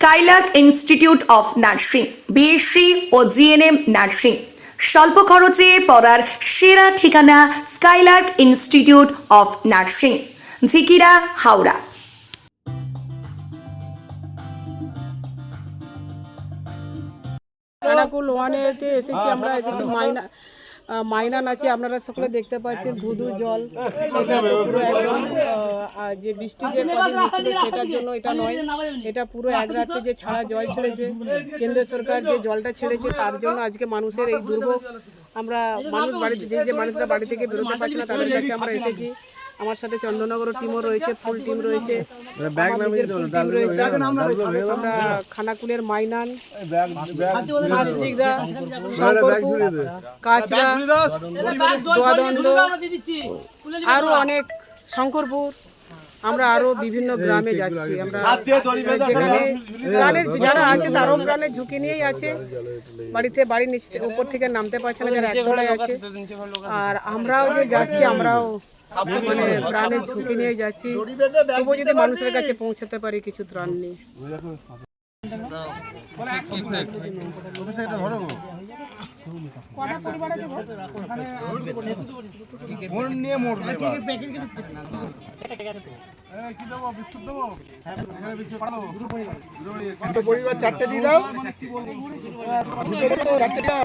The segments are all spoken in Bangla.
Skylark institute of nursing BSc O GNM nursing স্বল্প খরচে পড়ার সেরা ঠিকানা Skylark institute of nursing Jhikira, Howrah. ওয়ানেতে এসেছি, আমরা এসেছি মাইনা মাইনা নাচে আপনারা সকলে দেখতে পাচ্ছেন ধুধু জল এটা পুরো একদম আর যে বৃষ্টি যে কদিন হচ্ছিল সেটার জন্য এটা নয়। এটা পুরো এক রাত্রে যে ছাড়া জল ছেড়েছে কেন্দ্র সরকার যে জলটা ছেড়েছে তার জন্য আজকে মানুষের এই দুর্ভোগ। আমরা মানুষ বাড়িতে যে যে মানুষরা বাড়ি থেকে বেরোতে পারছে না তাদের কাছে আমরা এসেছি। আমার সাথে চন্দননগর টিমও রয়েছে ফুল টিম রয়েছে। খানাকুলের মাইনান কাচরা, আরও অনেক শঙ্করপুর আমরা আরও বিভিন্ন গ্রামে যাচ্ছি। আমরা যেখানে প্রাণের যারা আছে তারও প্রাণের ঝুঁকি নিয়েই আছে। বাড়িতে বাড়ির নিচ উপর থেকে নামতে পারছে না যারা একতলায় আছে। আর আমরাও যে যাচ্ছি আমরাও মানে প্রাণের ঝুঁকি নিয়ে যাচ্ছি। তবুও যদি মানুষের কাছে পৌঁছাতে পারি কিছু ত্রাণ নেই। পরিবার চারটে দিয়ে দাও চারটে দাও।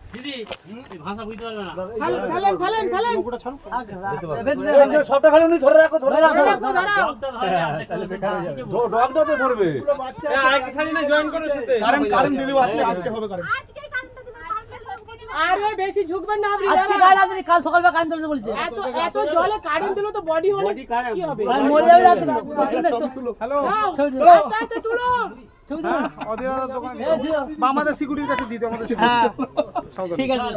ফেলেন ফেলেন ফেলেন সবটা ফেলে ধরে রাখো ধরে রাখো। ডগটা তো ধরবে। কারেন্ট কারেন্ট দিদি আজকে আজকে হবে কারেন্ট আরে বেশি ঝুঁকবেন না আপনি আজকে গায়ে লাগবে? কাল সকালবেলা কারেন্ট চলতে বলছে। এত এত জলে কারেন্ট দিলে তো বডি হলে কি হবে? আর মরে যাবে রাতে হ্যালো দাও, ছবি তুলো। আস্তে আস্তে তুলো। ছবি দোকানে। আমাদের সিকিউরিটির কাছে দিতে আমাদের হ্যাঁ, সিকিউরিটি ঠিক আছে।